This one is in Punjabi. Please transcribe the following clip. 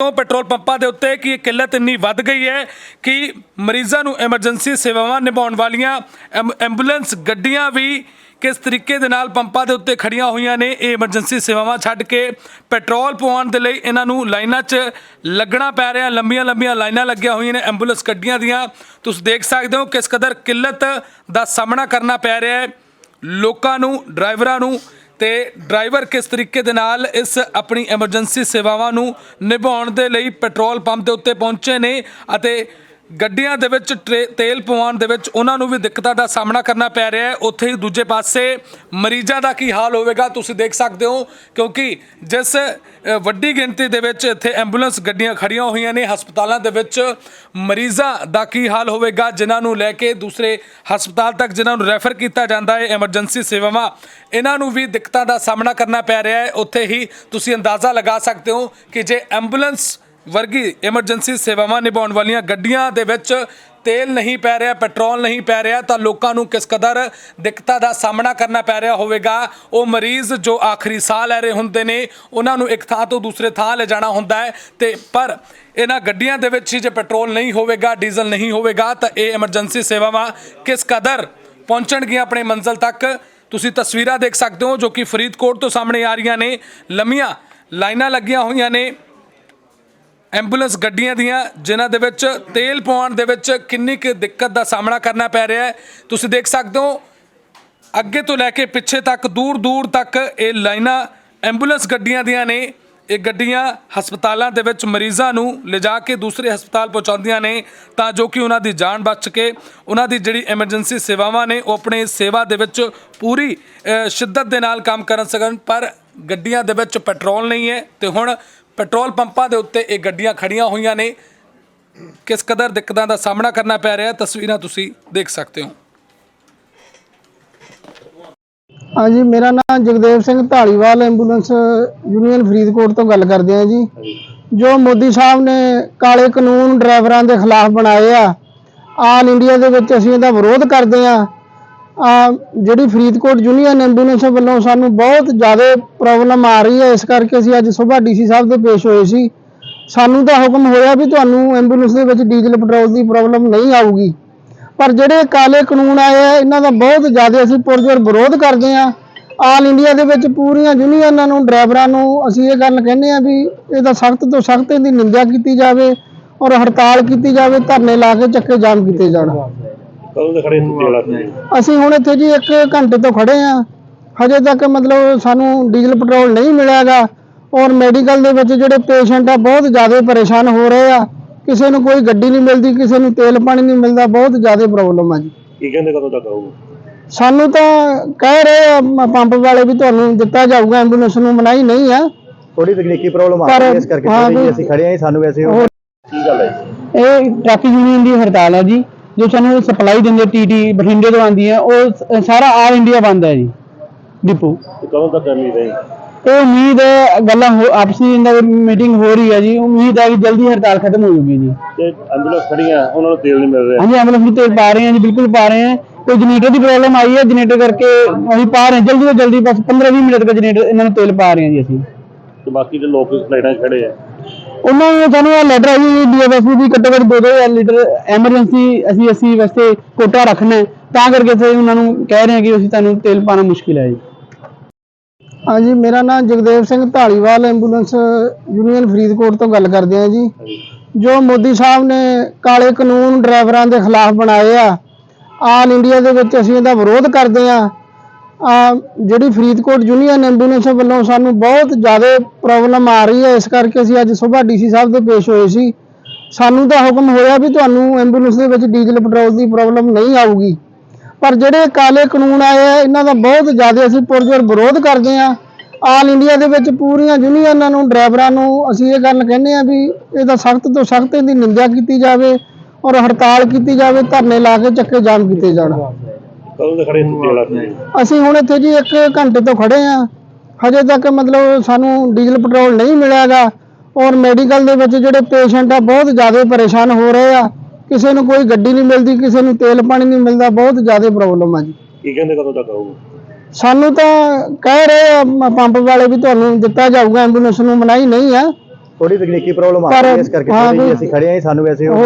ਤੋਂ ਪੈਟਰੋਲ ਪੰਪਾਂ ਦੇ ਉੱਤੇ ਕਿ ਇਹ ਕਿੱਲਤ ਇੰਨੀ ਵੱਧ ਗਈ ਹੈ ਕਿ ਮਰੀਜ਼ਾਂ ਨੂੰ ਐਮਰਜੈਂਸੀ ਸੇਵਾਵਾਂ ਨਿਭਾਉਣ ਵਾਲੀਆਂ ਐਮ- ਐਂਬੂਲੈਂਸ ਗੱਡੀਆਂ ਵੀ ਕਿਸ ਤਰੀਕੇ ਦੇ ਨਾਲ ਪੰਪਾਂ ਦੇ ਉੱਤੇ ਖੜੀਆਂ ਹੋਈਆਂ ਨੇ, ਇਹ ਐਮਰਜੈਂਸੀ ਸੇਵਾਵਾਂ ਛੱਡ ਕੇ ਪੈਟਰੋਲ ਪਵਾਉਣ ਦੇ ਲਈ ਇਹਨਾਂ ਨੂੰ ਲਾਈਨਾਂ 'ਚ ਲੱਗਣਾ ਪੈ ਰਿਹਾ, ਲੰਬੀਆਂ ਲੰਬੀਆਂ ਲਾਈਨਾਂ ਲੱਗੀਆਂ ਹੋਈਆਂ ਨੇ ਐਂਬੂਲੈਂਸ ਗੱਡੀਆਂ ਦੀਆਂ। ਤੁਸੀਂ ਦੇਖ ਸਕਦੇ ਹੋ ਕਿਸ ਕਦਰ ਕਿੱਲਤ ਦਾ ਸਾਹਮਣਾ ਕਰਨਾ ਪੈ ਰਿਹਾ ਹੈ। ਲੋਕਾਂ ਨੂੰ, ਡਰਾਈਵਰਾਂ ਨੂੰ ਤੇ ਡਰਾਈਵਰ ਕਿਸ ਤਰੀਕੇ ਦੇ ਨਾਲ ਇਸ ਆਪਣੀ ਐਮਰਜੈਂਸੀ ਸੇਵਾਵਾਂ ਨੂੰ ਨਿਭਾਉਣ ਦੇ ਲਈ ਪੈਟਰੋਲ ਪੰਪ ਦੇ ਉੱਤੇ ਪਹੁੰਚੇ ਨੇ ਅਤੇ ਗੱਡੀਆਂ ਦੇ ਵਿੱਚ ਟਰੇ- ਤੇਲ ਪਵਾਉਣ ਦੇ ਵਿੱਚ ਉਹਨਾਂ ਨੂੰ ਵੀ ਦਿੱਕਤਾਂ ਦਾ ਸਾਹਮਣਾ ਕਰਨਾ ਪੈ ਰਿਹਾ ਹੈ। ਉੱਥੇ ਹੀ ਦੂਜੇ ਪਾਸੇ ਮਰੀਜ਼ਾਂ ਦਾ ਕੀ ਹਾਲ ਹੋਵੇਗਾ ਤੁਸੀਂ ਦੇਖ ਸਕਦੇ ਹੋ ਕਿਉਂਕਿ ਜਿਸ ਅ, ਵੱਡੀ ਗਿਣਤੀ ਦੇ ਵਿੱਚ ਇੱਥੇ ਐਂਬੂਲੈਂਸ ਗੱਡੀਆਂ ਖੜੀਆਂ ਹੋਈਆਂ ਨੇ ਹਸਪਤਾਲਾਂ ਦੇ ਵਿੱਚ ਮਰੀਜ਼ਾਂ ਦਾ ਕੀ ਹਾਲ ਹੋਵੇਗਾ ਜਿਨ੍ਹਾਂ ਨੂੰ ਲੈ ਕੇ ਦੂਸਰੇ ਹਸਪਤਾਲ ਤੱਕ ਜਿਨ੍ਹਾਂ ਨੂੰ ਰੈਫਰ ਕੀਤਾ ਜਾਂਦਾ ਹੈ ਐਮਰਜੈਂਸੀ ਸੇਵਾਵਾਂ ਇਹਨਾਂ ਨੂੰ ਵੀ ਦਿੱਕਤਾਂ ਦਾ ਸਾਹਮਣਾ ਕਰਨਾ ਪੈ ਰਿਹਾ ਹੈ। ਉੱਥੇ ਹੀ ਤੁਸੀਂ ਅੰਦਾਜ਼ਾ ਲਗਾ ਸਕਦੇ ਹੋ ਕਿ ਜੇ ਐਂਬੂਲੈਂਸ ਵਰਗੀ ਐਮਰਜੈਂਸੀ ਸੇਵਾਵਾਂ ਨਿਭਾਉਣ ਵਾਲੀਆਂ ਗੱਡੀਆਂ ਦੇ ਵਿੱਚ ਤੇਲ ਨਹੀਂ ਪੈ ਰਿਹਾ, ਪੈਟਰੋਲ ਨਹੀਂ ਪੈ ਰਿਹਾ, ਤਾਂ ਲੋਕਾਂ ਨੂੰ ਕਿਸ ਕਦਰ ਦਿੱਕਤਾਂ ਦਾ ਸਾਹਮਣਾ ਕਰਨਾ ਪੈ ਰਿਹਾ ਹੋਵੇਗਾ। ਉਹ ਮਰੀਜ਼ ਜੋ ਆਖਰੀ ਸਾਹ ਲੈ ਰਹੇ ਹੁੰਦੇ ਨੇ, ਉਹਨਾਂ ਨੂੰ ਇੱਕ ਥਾਂ ਤੋਂ ਦੂਸਰੇ ਥਾਂ ਲੈ ਜਾਣਾ ਹੁੰਦਾ ਹੈ। ਤੇ ਪਰ ਇਹਨਾਂ ਗੱਡੀਆਂ ਦੇ ਵਿੱਚ ਹੀ ਜੇ ਪੈਟਰੋਲ ਨਹੀਂ ਹੋਵੇਗਾ, ਡੀਜ਼ਲ ਨਹੀਂ ਹੋਵੇਗਾ, ਤਾਂ ਇਹ ਐਮਰਜੈਂਸੀ ਸੇਵਾਵਾਂ ਕਿਸ ਕਦਰ ਪਹੁੰਚਣਗੀਆਂ ਆਪਣੇ ਮੰਜ਼ਲ ਤੱਕ? ਤੁਸੀਂ ਤਸਵੀਰਾਂ ਦੇਖ ਸਕਦੇ ਹੋ ਜੋ ਕਿ ਫਰੀਦਕੋਟ ਤੋਂ ਸਾਹਮਣੇ ਆ ਰਹੀਆਂ ਨੇ। ਲੰਮੀਆਂ ਲਾਈਨਾਂ ਲੱਗੀਆਂ ਹੋਈਆਂ ਨੇ। ਐਂਬੂਲੈਂਸ ਗੱਡੀਆਂ ਦੀਆਂ, ਜਿਨ੍ਹਾਂ ਦੇ ਵਿੱਚ ਤੇਲ ਪਵਾਉਣ ਦੇ ਵਿੱਚ ਕਿੰਨੀ ਕੁ ਦਿੱਕਤ ਦਾ ਸਾਹਮਣਾ ਕਰਨਾ ਪੈ ਰਿਹਾ ਹੈ। ਤੁਸੀਂ ਦੇਖ ਸਕਦੇ ਹੋ, ਅੱਗੇ ਤੋਂ ਲੈ ਕੇ ਪਿੱਛੇ ਤੱਕ, ਦੂਰ ਦੂਰ ਤੱਕ ਇਹ ਲਾਈਨਾਂ ਐਂਬੂਲੈਂਸ ਗੱਡੀਆਂ ਦੀਆਂ ਨੇ। ਇਹ ਗੱਡੀਆਂ ਹਸਪਤਾਲਾਂ ਦੇ ਵਿੱਚ ਮਰੀਜ਼ਾਂ ਨੂੰ ਲਿਜਾ ਕੇ ਦੂਸਰੇ ਹਸਪਤਾਲ ਪਹੁੰਚਾਉਂਦੀਆਂ ਨੇ, ਤਾਂ ਜੋ ਕਿ ਉਹਨਾਂ ਦੀ ਜਾਨ ਬਚ ਕੇ ਉਹਨਾਂ ਦੀ ਜਿਹੜੀ ਐਮਰਜੈਂਸੀ ਸੇਵਾਵਾਂ ਨੇ, ਉਹ ਆਪਣੇ ਸੇਵਾ ਦੇ ਵਿੱਚ ਪੂਰੀ ਸ਼ਿੱਦਤ ਦੇ ਨਾਲ ਕੰਮ ਕਰ ਸਕਣ। ਪਰ ਗੱਡੀਆਂ ਦੇ ਵਿੱਚ ਪੈਟਰੋਲ ਨਹੀਂ ਹੈ, ਤੇ ਹੁਣ ਪੈਟਰੋਲ ਪੰਪਾਂ ਦੇ ਉੱਤੇ ਇਹ ਗੱਡੀਆਂ ਖੜੀਆਂ ਹੋਈਆਂ ਨੇ। ਕਿਸ ਕਦਰ ਦਿੱਕਤਾਂ ਦਾ ਸਾਹਮਣਾ ਕਰਨਾ ਪੈ ਰਿਹਾ ਤਸਵੀਰਾਂ ਤੁਸੀਂ ਦੇਖ ਸਕਦੇ ਹੋ। ਹਾਂਜੀ ਮੇਰਾ ਨਾਮ ਜਗਦੇਵ ਸਿੰਘ ਢਾਲੀਵਾਲ ਐਂਬੂਲੈਂਸ ਯੂਨੀਅਨ ਫਰੀਦਕੋਟ ਤੋਂ ਗੱਲ ਕਰਦੇ ਹਾਂ ਜੀ। ਜੋ ਮੋਦੀ ਸਾਹਿਬ ਨੇ ਕਾਲੇ ਕਾਨੂੰਨ ਡਰਾਈਵਰਾਂ ਦੇ ਖਿਲਾਫ ਬਣਾਏ ਆ ਆਲ ਇੰਡੀਆ ਦੇ ਵਿੱਚ ਅਸੀਂ ਇਹਦਾ ਵਿਰੋਧ ਕਰਦੇ ਆ ਆ ਜਿਹੜੀ ਫਰੀਦਕੋਟ ਯੂਨੀਅਨ ਐਂਬੂਲੈਂਸ ਵੱਲੋਂ ਸਾਨੂੰ ਬਹੁਤ ਜ਼ਿਆਦਾ ਪ੍ਰੋਬਲਮ ਆ ਰਹੀ ਹੈ, ਇਸ ਕਰਕੇ ਅਸੀਂ ਅੱਜ ਸਵੇਰ ਡੀਸੀ ਸਾਹਿਬ ਦੇ ਪੇਸ਼ ਹੋਏ ਸੀ। ਸਾਨੂੰ ਤਾਂ ਹੁਕਮ ਹੋਇਆ ਵੀ ਤੁਹਾਨੂੰ ਐਂਬੂਲੈਂਸ ਦੇ ਵਿੱਚ ਡੀਜ਼ਲ ਪੈਟਰੋਲ ਦੀ ਪ੍ਰੋਬਲਮ ਨਹੀਂ ਆਊਗੀ। ਪਰ ਜਿਹੜੇ ਕਾਲੇ ਕਾਨੂੰਨ ਆਏ ਆ, ਇਹਨਾਂ ਦਾ ਬਹੁਤ ਜ਼ਿਆਦਾ ਅਸੀਂ ਪੁਰਜੋਰ ਵਿਰੋਧ ਕਰਦੇ ਆ ਆਲ ਇੰਡੀਆ ਦੇ ਵਿੱਚ ਪੂਰੀਆਂ ਯੂਨੀਅਨਾਂ ਨੂੰ, ਡਰਾਈਵਰਾਂ ਨੂੰ ਅਸੀਂ ਇਹ ਗੱਲ ਕਹਿੰਦੇ ਆ ਵੀ ਇਹਦਾ ਸਖਤ ਤੋਂ ਸਖਤ ਇਹਦੀ ਨਿੰਦਿਆ ਕੀਤੀ ਜਾਵੇ ਔਰ ਹੜਤਾਲ ਕੀਤੀ ਜਾਵੇ, ਧਰਨੇ ਲਾ ਕੇ ਚੱਕੇ ਜਾਮ ਕੀਤੇ ਜਾਣ। ਕਦੋਂ ਦੇ ਖੜੇ ਸੀ ਵਾਲਾ ਤੁਸੀਂ ਅਸੀਂ ਹੁਣ ਇੱਥੇ ਜੀ 1 ਘੰਟੇ ਤੋਂ ਖੜੇ ਆ ਹਜੇ ਤੱਕ ਮਤਲਬ ਸਾਨੂੰ ਡੀਜ਼ਲ ਪੈਟਰੋਲ ਨਹੀਂ ਮਿਲਿਆਗਾ। ਔਰ ਮੈਡੀਕਲ ਦੇ ਵਿੱਚ ਜਿਹੜੇ ਪੇਸ਼ੈਂਟ ਆ ਬਹੁਤ ਜ਼ਿਆਦਾ ਪਰੇਸ਼ਾਨ ਹੋ ਰਹੇ ਆ। ਕਿਸੇ ਨੂੰ ਕੋਈ ਗੱਡੀ ਨਹੀਂ ਮਿਲਦੀ ਕਿਸੇ ਨੂੰ ਤੇਲ ਪਾਣੀ ਨਹੀਂ ਮਿਲਦਾ ਬਹੁਤ ਜ਼ਿਆਦਾ ਪ੍ਰੋਬਲਮ ਆ ਜੀ। ਕੀ ਕਹਿੰਦੇ ਕਦੋਂ ਤੱਕ ਆਊਗਾ? ਸਾਨੂੰ ਤਾਂ ਕਹਿ ਰਹੇ ਆ ਮ- ਪੰਪ ਵਾਲੇ ਵੀ ਤੁਹਾਨੂੰ ਦਿੱਤਾ ਜਾਊਗਾ ਐਂਬੂਲੈਂਸ ਨੂੰ ਮਨਾਈ ਨਹੀਂ ਆ। ਥੋੜੀ ਤਕਨੀਕੀ ਪ੍ਰੋਬਲਮ ਆ ਪਰ- ਰਹੀ ਹੈ ਇਸ ਕਰਕੇ ਹਾਂ ਜਿਹੀ ਅਸੀਂ ਖੜੇ ਆਂ ਸਾਨੂੰ ਵੈਸੇ ਉਹ ਕੀ ਗੱਲ ਹੈ ਇਹ ਟਰੱਕ ਯੂਨੀਅਨ ਦੀ ਹੜਤਾਲ ਹੈ ਜੀ। ਜੋ ਸਾਨੂੰ ਸਪਲਾਈ ਦਿੰਦੇ ਟੀਟੀ ਬਠਿੰਡੇ ਤੋਂ ਆਉਂਦੀ ਹੈ ਉਹ ਸ- ਸਾਰਾ ਆਲ ਇੰਡੀਆ ਬੰਦ ਹੈ ਜੀ ਡਿਪੂ ਤੇ ਕਦੋਂ ਤੱਕ ਕਰਨੀ ਰਹੀ ਇਹ ਉਮੀਦ ਹੈ ਗੱਲਾਂ ਹੋ- ਆਪਸੀ ਇਹਨਾਂ ਦੀ ਮੀਟਿੰਗ ਹੋ ਰਹੀ ਹੈ ਜੀ ਉਮੀਦ ਹੈ ਕਿ ਜਲਦੀ ਹੜਤਾਲ ਖਤਮ ਹੋ ਜਾਊਗੀ ਜੀ। ਤੇ ਐਂਬੂਲੈਂਸ ਖੜੀਆਂ ਉਹਨਾਂ ਨੂੰ ਤੇਲ ਨਹੀਂ ਮਿਲ ਰਿਹਾ। ਹਾਂਜੀ ਐਂਬੂਲੈਂਸ ਨੂੰ ਤੇਲ ਪਾ ਰਹੇ ਹਾਂ ਜੀ ਬਿਲਕੁਲ ਪਾ ਰਹੇ ਹਾਂ। ਕੋਈ ਜਨਰੇਟਰ ਦੀ ਪ੍ਰੋਬਲਮ ਆਈ ਹੈ ਜਨਰੇਟਰ ਕਰਕੇ ਅਸੀਂ ਪਾ ਰਹੇ ਹਾਂ। ਜਲਦੀ ਤੋਂ ਜਲਦੀ ਬਸ 15-20 ਮਿੰਟ ਤੱਕ ਜਨਰੇਟਰ ਇਹਨਾਂ ਨੂੰ ਤੇਲ ਪਾ ਰਹੇ ਹਾਂ ਜੀ ਅਸੀਂ। ਤੇ ਬਾਕੀ ਦੇ ਲੋਕ ਲਾਈਟਾਂ 'ਚ ਖੜੇ ਆ। ਉਹਨਾਂ ਨੂੰ ਸਾਨੂੰ ਇਹ ਲੈਟਰ ਆਈ ਜੀ ਡੀਐਫਐਸ ਦੀ ਘੱਟੋ ਘੱਟ 2-2 ਲੀਟਰ ਐਮਰਜੈਂਸੀ ਅਸੀਂ ਅਸੀਂ ਵਾਸਤੇ ਕੋਟਾ ਰੱਖਣਾ ਹੈ। ਤਾਂ ਕਰਕੇ ਅਸੀਂ ਉਹਨਾਂ ਨੂੰ ਕਹਿ ਰਹੇ ਹਾਂ ਕਿ ਅਸੀਂ ਤੁਹਾਨੂੰ ਤੇਲ ਪਾਣਾ ਮੁਸ਼ਕਿਲ ਹੈ ਜੀ। ਹਾਂਜੀ ਮੇਰਾ ਨਾਮ ਜਗਦੇਵ ਸਿੰਘ ਢਾਲੀਵਾਲ ਐਂਬੂਲੈਂਸ ਯੂਨੀਅਨ ਫਰੀਦਕੋਟ ਤੋਂ ਗੱਲ ਕਰਦੇ ਹਾਂ ਜੀ। ਜੋ ਮੋਦੀ ਸਾਹਿਬ ਨੇ ਕਾਲੇ ਕਾਨੂੰਨ ਡਰਾਈਵਰਾਂ ਦੇ ਖਿਲਾਫ ਬਣਾਏ ਆ ਆਲ ਇੰਡੀਆ ਦੇ ਵਿੱਚ ਅਸੀਂ ਇਹਦਾ ਵਿਰੋਧ ਕਰਦੇ ਆ ਆ ਜਿਹੜੀ ਫਰੀਦਕੋਟ ਯੂਨੀਅਨ ਐਂਬੂਲੈਂਸ ਵੱਲੋਂ ਸਾਨੂੰ ਬਹੁਤ ਜ਼ਿਆਦਾ ਪ੍ਰੋਬਲਮ ਆ ਰਹੀ ਹੈ, ਇਸ ਕਰਕੇ ਅਸੀਂ ਅੱਜ ਸਵੇਰ ਡੀਸੀ ਸਾਹਿਬ ਦੇ ਪੇਸ਼ ਹੋਏ ਸੀ। ਸਾਨੂੰ ਤਾਂ ਹੁਕਮ ਹੋਇਆ ਵੀ ਤੁਹਾਨੂੰ ਐਂਬੂਲੈਂਸ ਦੇ ਵਿੱਚ ਡੀਜ਼ਲ ਪੈਟਰੋਲ ਦੀ ਪ੍ਰੋਬਲਮ ਨਹੀਂ ਆਊਗੀ। ਪਰ ਜਿਹੜੇ ਕਾਲੇ ਕਾਨੂੰਨ ਆਏ ਆ, ਇਹਨਾਂ ਦਾ ਬਹੁਤ ਜ਼ਿਆਦਾ ਅਸੀਂ ਪੁਰਜੋਰ ਵਿਰੋਧ ਕਰਦੇ ਆ ਆਲ ਇੰਡੀਆ ਦੇ ਵਿੱਚ ਪੂਰੀਆਂ ਯੂਨੀਅਨਾਂ ਨੂੰ, ਡਰਾਈਵਰਾਂ ਨੂੰ ਅਸੀਂ ਇਹ ਗੱਲ ਕਹਿੰਦੇ ਆ ਵੀ ਇਹਦਾ ਸਖਤ ਤੋਂ ਸਖਤ ਇਹਦੀ ਨਿੰਦਿਆ ਕੀਤੀ ਜਾਵੇ ਔਰ ਹੜਤਾਲ ਕੀਤੀ ਜਾਵੇ, ਧਰਨੇ ਲਾ ਕੇ ਚੱਕੇ ਜਾਮ ਕੀਤੇ ਜਾਣ। ਕਦੋਂ ਦੇ ਖੜੇ ਸੀ ਵਾਲਾ ਤੁਸੀਂ ਅਸੀਂ ਹੁਣ ਇੱਥੇ ਜੀ 1 ਘੰਟੇ ਤੋਂ ਖੜੇ ਆ ਹਜੇ ਤੱਕ ਮਤਲਬ ਸਾਨੂੰ ਡੀਜ਼ਲ ਪੈਟਰੋਲ ਨਹੀਂ ਮਿਲਿਆਗਾ ਔਰ ਮੈਡੀਕਲ ਦੇ ਵਿੱਚ ਜਿਹੜੇ ਪੇਸ਼ੈਂਟ ਆ ਬਹੁਤ ਜ਼ਿਆਦਾ ਪਰੇਸ਼ਾਨ ਹੋ ਰਹੇ ਆ। ਕਿਸੇ ਨੂੰ ਕੋਈ ਗੱਡੀ ਨਹੀਂ ਮਿਲਦੀ ਕਿਸੇ ਨੂੰ ਤੇਲ ਪਾਣੀ ਨਹੀਂ ਮਿਲਦਾ ਬਹੁਤ ਜ਼ਿਆਦਾ ਪ੍ਰੋਬਲਮ ਆ ਜੀ। ਕੀ ਕਹਿੰਦੇ ਕਦੋਂ ਤੱਕ ਆਊਗਾ? ਸਾਨੂੰ ਤਾਂ ਕਹਿ ਰਹੇ ਆ ਮ- ਪੰਪ ਵਾਲੇ ਵੀ ਤੁਹਾਨੂੰ ਦਿੱਤਾ ਜਾਊਗਾ ਐਂਬੂਲੈਂਸ ਨੂੰ ਮਨਾਈ ਨਹੀਂ ਆ। ਥੋੜੀ ਤਕਨੀਕੀ ਪ੍ਰੋਬਲਮ ਆ ਰਹੀ ਹੈ ਇਸ ਕਰਕੇ ਥੋੜ੍ਹੀ ਜਿਹੀ ਅਸੀਂ ਖੜੇ ਆਂ ਸਾਨੂੰ ਵੈਸੇ ਉਹ